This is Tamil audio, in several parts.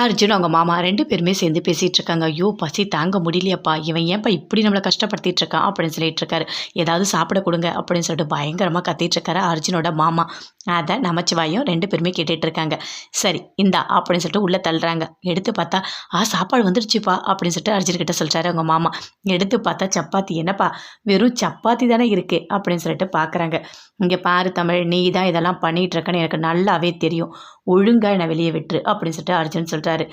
அர்ஜுன் அவங்க மாமா ரெண்டு பேருமே சேர்ந்து பேசிகிட்டு இருக்காங்க. ஐயோ பசி தாங்க முடியலையப்பா. இவன் ஏன்ப்பா இப்படி நம்மளை கஷ்டப்படுத்திட்டு இருக்கான் அப்படின்னு சொல்லிட்டு இருக்காரு. ஏதாவது சாப்பிட கொடுங்க அப்படின்னு சொல்லிட்டு பயங்கரமாக கத்திட்டு இருக்காரு அர்ஜுனோட மாமா. அதை நமச்சிவாயும் ரெண்டு பேருமே கேட்டுட்டு இருக்காங்க. சரி இந்தா அப்படின்னு சொல்லிட்டு உள்ளே தள்ளுறாங்க. எடுத்து பார்த்தா ஆ சாப்பாடு வந்துடுச்சுப்பா அப்படின்னு சொல்லிட்டு அர்ஜுன் கிட்ட சொல்கிறாரு அவங்க மாமா. எடுத்து பார்த்தா சப்பாத்தி என்னப்பா? வெறும் சப்பாத்தி தானே இருக்குது அப்படின்னு சொல்லிட்டு பார்க்குறாங்க இங்கே பாரு தமிழ் நீ தான் இதெல்லாம் பண்ணிகிட்டு இருக்கன்னு எனக்கு நல்லாவே தெரியும். ஒழுங்கா என்னை வெளியே விட்டுரு அப்படின்னு சொல்லிட்டு அர்ஜுன் சொல்கிறாரு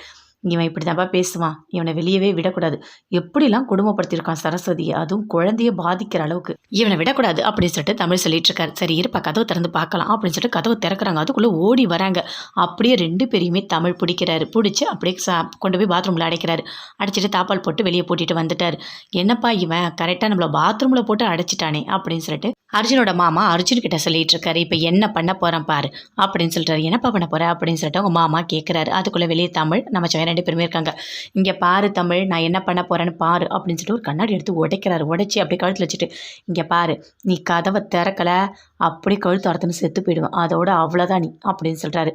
இவன் இப்படி தான்ப்பா பேசுவான். இவனை வெளியவே விடக்கூடாது. எப்படிலாம் கொடுமைப்படுத்தியிருக்கான் சரஸ்வதி? அதுவும் குழந்தைய பாதிக்கிற அளவுக்கு. இவனை விடக்கூடாது அப்படின்னு சொல்லிட்டு தமிழ் சொல்லிட்டு இருக்காரு சரி இருப்பா கதவை திறந்து பார்க்கலாம் அப்படின்னு சொல்லிட்டு கதவை திறக்கிறாங்க. அதுக்குள்ளே ஓடி வராங்க. அப்படியே ரெண்டு பேரையுமே தமிழ் பிடிக்கிறாரு. பிடிச்சி அப்படியே சா கொண்டு போய் பாத்ரூமில் அடைக்கிறாரு. அடைச்சிட்டு தாப்பால் போட்டு வெளியே போட்டிட்டு வந்துட்டார். என்னப்பா இவன்? கரெக்டாக நம்மளை பாத்ரூமில் போட்டு அடைச்சிட்டானே அப்படின்னு சொல்லிட்டு அர்ஜுனோட மாமா அர்ஜுன் கிட்ட சொல்லிட்டு இருக்காரு இப்போ என்ன பண்ண போகிறேன் பாரு அப்படின்னு சொல்லிட்டாரு. என்னப்பா பண்ண போற அப்படின்னு சொல்லிட்டு அவங்க மாமா கேட்குறாரு அதுக்குள்ளே வெளியே தமிழ் நம்ம சைனா ரெண்டு பேருமே இருக்காங்க. இங்கே பாரு தமிழ் நான் என்ன பண்ண போகிறேன்னு பாரு அப்படின்னு சொல்லிட்டு ஒரு கண்ணாடி எடுத்து உடைக்கிறாரு. உடைச்சி அப்படியே கழுத்தில் வச்சுட்டு இங்கே பாரு நீ கதவை திறக்கலை அப்படியே கழுத்து அறுத்துன்னு செத்து போயிடுவேன். அதோட அவ்வளோதான் நீ அப்படின்னு சொல்கிறாரு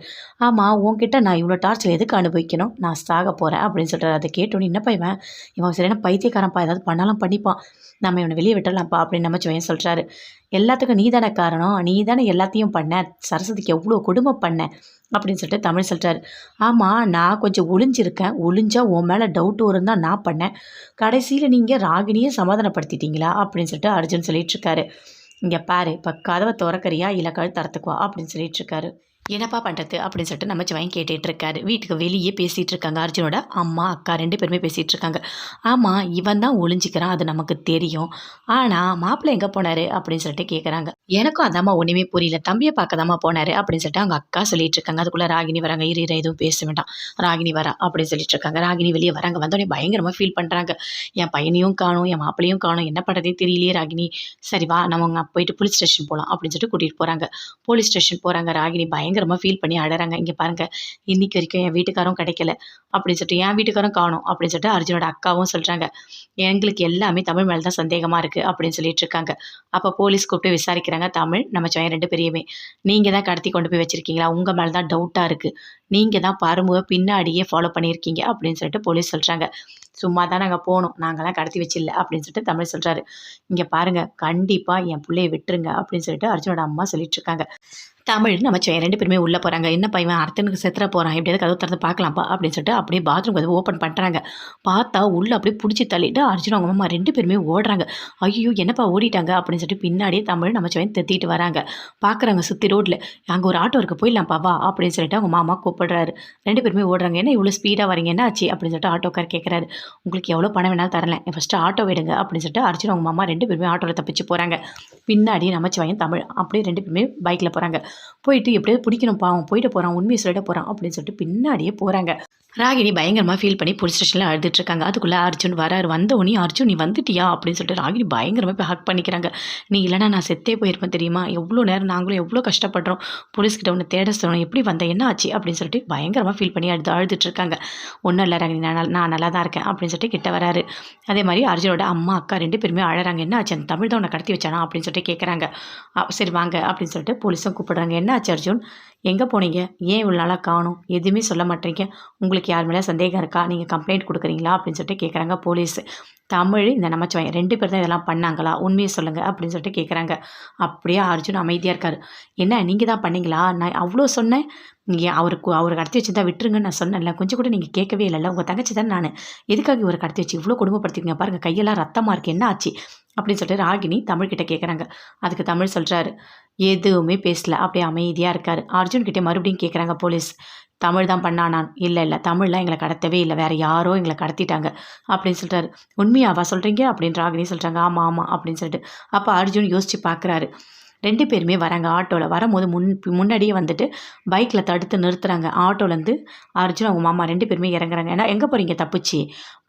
ஆமாம் உன்கிட்ட நான் இவ்வளோ டார்ச்சர் எதுக்கு அனுபவிக்கணும்? நான் சாக போகிறேன் அப்படின்னு சொல்கிறாரு அதை கேட்டோன்னு என்னப்பா இவன்? இவன் சரியான பைத்தியக்காரன்ப்பா. ஏதாவது பண்ணாலும் பண்ணிப்பான். நம்ம இவனை வெளியே விட்டுடலாம்ப்பா அப்படின்னு நம்ம சொல்கிறாரு எல்லாத்துக்கும் நீ தானே காரணம். நீ தானே எல்லாத்தையும் பண்ண. சரஸ்வதிக்கு எவ்வளோ கொடுமை பண்ண. அப்படின்னு சொல்லிட்டு தமிழ் சொல்கிறாரு ஆமாம் நான் கொஞ்சம் ஒளிஞ்சிருக்கேன். ஒளிஞ்சா உன் மேலே டவுட் வரும் தான் நான் பண்ணேன். கடைசியில் நீங்கள் ராகினியை சமாதானப்படுத்திட்டீங்களா? அப்படின்னு சொல்லிட்டு அர்ஜுன் சொல்லிட்டு இருக்காரு. இங்கே பாரு இப்போ கதவை திறக்கறியா? இல்லை கழுத்து தரத்துக்குவா அப்படின்னு சொல்லிட்டு இருக்காரு. என்னப்பா பண்ணுறது அப்படின்னு சொல்லிட்டு நம்ம ஜவாயின் கேட்டுட்டு இருக்காரு வீட்டுக்கு வெளியே பேசிகிட்டு இருக்காங்க அர்ஜுனோட அம்மா அக்கா ரெண்டு பேருமே பேசிகிட்டு இருக்காங்க ஆமாம் இவன் தான் ஒளிஞ்சிக்கிறான். அது நமக்கு தெரியும். ஆனால் மாப்பிள்ளை எங்கே போனார் அப்படின்னு சொல்லிட்டு கேட்குறாங்க எனக்கும் அதாம்மா ஒன்றுமே புரியல. தம்பியை பார்க்க தாம்மா போனார் அப்படின்னு சொல்லிட்டு அவங்க அக்கா சொல்லிட்டு இருக்காங்க அதுக்குள்ளே ராகினி வராங்க. இரு இரு எதுவும் பேச வேண்டாம். ராகினி வரா அப்படின்னு சொல்லிட்டு இருக்காங்க ராகினி வெளியே வராங்க. வந்தோடனே பயங்கரமாக ஃபீல் பண்ணுறாங்க என் பையனையும் காணும் என் மாப்பிளையும் காணும். என்ன பண்ணுறதே தெரியலையே ராகினி. சரி வா நம்ம அங்கே போயிட்டு போலீஸ் ஸ்டேஷன் போகலாம் அப்படின்னு சொல்லிட்டு கூட்டிகிட்டு போகிறாங்க போலீஸ் ஸ்டேஷன் போகிறாங்க ராகினி பயங்கரமாக ஃபீல் பண்ணி அழறாங்க. இங்கே பாருங்கள் இன்னைக்கு வரைக்கும் என் வீட்டுக்காரும் கிடைக்கல. அப்படின்னு சொல்லிட்டு என் வீட்டுக்காரும் காணும். அப்படின்னு சொல்லிட்டு அர்ஜுனோட அக்காவும் சொல்கிறாங்க எங்களுக்கு எல்லாமே தமிழ் மேலே தான் சந்தேகமாக இருக்குது அப்படின்னு சொல்லிட்டு இருக்காங்க. அப்போ போலீஸ் கூப்பிட்டு விசாரிக்கிறாங்க. தமிழ் நம்ம ஜெயம் ரெண்டு பெரியமே. நீங்கள் தான் கடத்தி கொண்டு போய் வச்சுருக்கீங்களா? உங்கள் மேலே தான் டவுட்டாக இருக்குது நீங்கள் தான் பருமுவை பின்னாடியே ஃபாலோ பண்ணியிருக்கீங்க அப்படின்னு சொல்லிட்டு போலீஸ் சொல்கிறாங்க சும்மா தான் நாங்கள் போனோம். நாங்களாம் கடத்தி வச்சில்ல. அப்படின்னு சொல்லிட்டு தமிழ் சொல்கிறாரு இங்கே பாருங்கள் கண்டிப்பாக என் பிள்ளையை விட்டுருங்க. அப்படின்னு சொல்லிட்டு அர்ஜுனோட அம்மா சொல்லிட்டு இருக்காங்க. தமிழ் நம்ம செய்ய ரெண்டு பேருமே உள்ளே போகிறாங்க என்ன பையன் அர்த்தனுக்கு செத்துற போகிறான் எப்படியாவது கதவு திறந்து பார்க்கலாம்ப்பா? அப்படின்னு சொல்லிட்டு அப்படியே பாத்ரூம் கதவு ஓப்பன் பண்ணுறாங்க பார்த்தா உள்ளே அப்படியே பிடிச்சி தள்ளிட்டு அர்ஜுன் அவங்க அம்மா ரெண்டு பேருமே ஓடுறாங்க. ஐயோ என்னப்பா ஓடிட்டாங்க? அப்படின்னு சொல்லிட்டு பின்னாடியே தமிழ் நம்ம செய்ய தெத்திட்டு வராங்க. பார்க்குறாங்க சுற்றி ரோட்டில் அங்கே ஒரு ஆட்டோ இருக்குது போயிடலாம்ப்பா வா அப்படின்னு சொல்லிட்டு அவங்க மாமா கூப்பிடுறாரு. ரெண்டு பேருமே ஓடுறாங்க. என்ன இவ்வளோ ஸ்பீடாக வரீங்க என்ன ஆச்சு? அப்படின்னு சொல்லிட்டு ஆட்டோக்கார் கேட்குறாரு உங்களுக்கு எவ்வளோ பணம் வேணாலும் தரல ஃபஸ்ட்டு ஆட்டோ விடுங்க அப்படின்னு சொல்லிட்டு அர்ஜுன் அவங்க மாமா ரெண்டு பேருமே ஆட்டோவில் தப்பிச்சு போகிறாங்க பின்னாடி நமச்சிவாயன் தமிழ் அப்படியே ரெண்டு பேருமே பைக்கில் போகிறாங்க போயிட்டு எப்படியாவது பிடிக்கணும் பாவம் போயிட்டு போகிறான் உண்மையை சொல்லிட்டு போகிறான் அப்படின்னு சொல்லிட்டு பின்னாடியே போகிறாங்க ராகினி பயங்கரமாக ஃபீல் பண்ணி போலீஸ் ஸ்டேஷனில் அழுதுட்ருக்காங்க அதுக்குள்ளே அர்ஜுன் வராரு. வந்த உடனே அர்ஜுன் நீ வந்துட்டியா? அப்படின்னு சொல்லிட்டு ராகினி பயங்கரமாக போய் ஹக் பண்ணிக்கிறாங்க. நீ இல்லைனா நான் செத்தே போயிருப்பேன் தெரியுமா? எவ்வளோ நேரம் நாங்களும் எவ்வளோ கஷ்டப்படுறோம். போலீஸ்கிட்ட ஒன்று தேட சொல்லணும் எப்படி வந்த என்ன ஆச்சு? அப்படின்னு சொல்லிட்டு பயங்கரமாக ஃபீல் பண்ணி அழுது அழுதுட்ருக்காங்க ஒன்றும் இல்லை ராகினி நான் நல்லா- நான் நல்லா தான் இருக்கேன். அப்படின்னு சொல்லிட்டு கிட்ட வராரு. அதே மாதிரி அர்ஜுனோட அம்மா அக்கா ரெண்டு பேருமே அழகிறாங்க என்ன ஆச்சு? அந்த தமிழ் தான் உன்னை கடத்தி வச்சானா? அப்படின்னு சொல்லிட்டு கேட்குறாங்க சரி வாங்க. அப்படின்னு சொல்லிட்டு போலீஸும் கூப்பிடுறாங்க. என்ன ஆச்சு அர்ஜுன்? எங்கே போனீங்க? ஏன் இவ்வளோ நாளாக காணும்? எதுவுமே சொல்ல மாட்டேங்க உங்களுக்கு யார் மேலே சந்தேகம் இருக்கா? நீங்கள் கம்ப்ளைண்ட் கொடுக்குறீங்களா? அப்படின்னு சொல்லிட்டு கேட்குறாங்க போலீஸ் தமிழ் இந்த நமச்சிவாயம் ரெண்டு பேர் தான் இதெல்லாம் பண்ணாங்களா? உண்மையை சொல்லுங்கள் அப்படின்னு சொல்லிட்டு கேட்குறாங்க அப்படியே அர்ஜுன் அமைதியாக இருக்கார். என்ன நீங்கள் தான் பண்ணீங்களா? நான் அவ்வளோ சொன்னேன். நீங்கள் அவருக்கு அவர் கடத்தி வச்சு தான் விட்டுருங்கன்னு நான் சொன்னேன்ல. கொஞ்சம் கூட நீங்கள் கேட்கவே இல்லைல்ல. உங்கள் தங்கச்சி தான் நான். எதுக்காக இவரை கடத்தி வச்சு இவ்வளோ குடும்பப்படுத்திங்க பாருங்கள் கையெல்லாம் ரத்தமாக இருக்குது என்ன ஆச்சு? அப்படின்னு சொல்லிட்டு ராகினி தமிழ்கிட்ட கேட்குறாங்க அதுக்கு தமிழ் சொல்கிறாரு எதுவுமே பேசல. அப்படியே அமைதியாக இருக்கார். அர்ஜுன் கிட்டே மறுபடியும் கேட்குறாங்க போலீஸ் தமிழ் தான் பண்ணானான். இல்லை இல்லை தமிழ்லாம் எங்களை கடத்தவே இல்லை. வேறு யாரோ எங்களை கடத்திட்டாங்க அப்படின்னு சொல்லிட்டாரு உண்மையாவா சொல்கிறீங்க அப்படின்னு ராகினி சொல்கிறாங்க ஆமாம் ஆமாம் அப்படின்னு சொல்லிட்டு. அப்போ அர்ஜுன் யோசித்து பார்க்குறாரு ரெண்டு பேருமே வராங்க ஆட்டோவில் வரும்போது முன் முன்னாடியே வந்துட்டு பைக்கில் தடுத்து நிறுத்துறாங்க. ஆட்டோலேருந்து அர்ஜுன் அவங்க மாமா ரெண்டு பேருமே இறங்குறாங்க. ஏன்னா எங்கே போகிறீங்க தப்பிச்சு?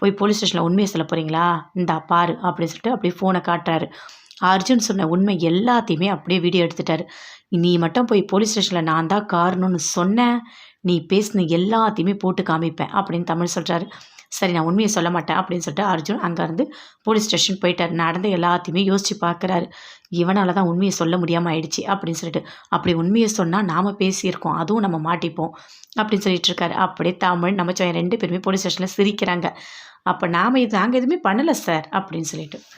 போய் போலீஸ் ஸ்டேஷனில் உண்மையை சொல்ல போகிறீங்களா இந்தா பாரு அப்படின்னு சொல்லிட்டு அப்படியே ஃபோனை காட்டுறாரு. அர்ஜுன் சொன்ன உண்மை எல்லாத்தையுமே அப்படியே வீடியோ எடுத்துட்டாரு. நீ மட்டும் போய் போலீஸ் ஸ்டேஷனில் நான் தான் காரணம்னு சொன்னேன் நீ பேசின எல்லாத்தையுமே போட்டு காமிப்பேன் அப்படின்னு தமிழ் சொல்கிறாரு சரி நான் உண்மையை சொல்ல மாட்டேன் அப்படின்னு சொல்லிட்டு அர்ஜுன் அங்கேருந்து போலீஸ் ஸ்டேஷன் போயிட்டார். நடந்த எல்லாத்தையுமே யோசித்து பார்க்குறாரு. இவனால் தான் உண்மையை சொல்ல முடியாமல் ஆயிடுச்சு அப்படின்னு சொல்லிட்டு. அப்படி உண்மையை சொன்னால் நாம் பேசியிருக்கோம் அதுவும் நம்ம மாட்டிப்போம் அப்படின்னு சொல்லிட்டு இருக்காரு. அப்படியே தமிழ் நம்ம ரெண்டு பேருமே போலீஸ் ஸ்டேஷனில் சிரிக்கிறாங்க. அப்போ நாம் இது நாங்கள் எதுவுமே பண்ணலை சார் அப்படின்னு சொல்லிட்டு.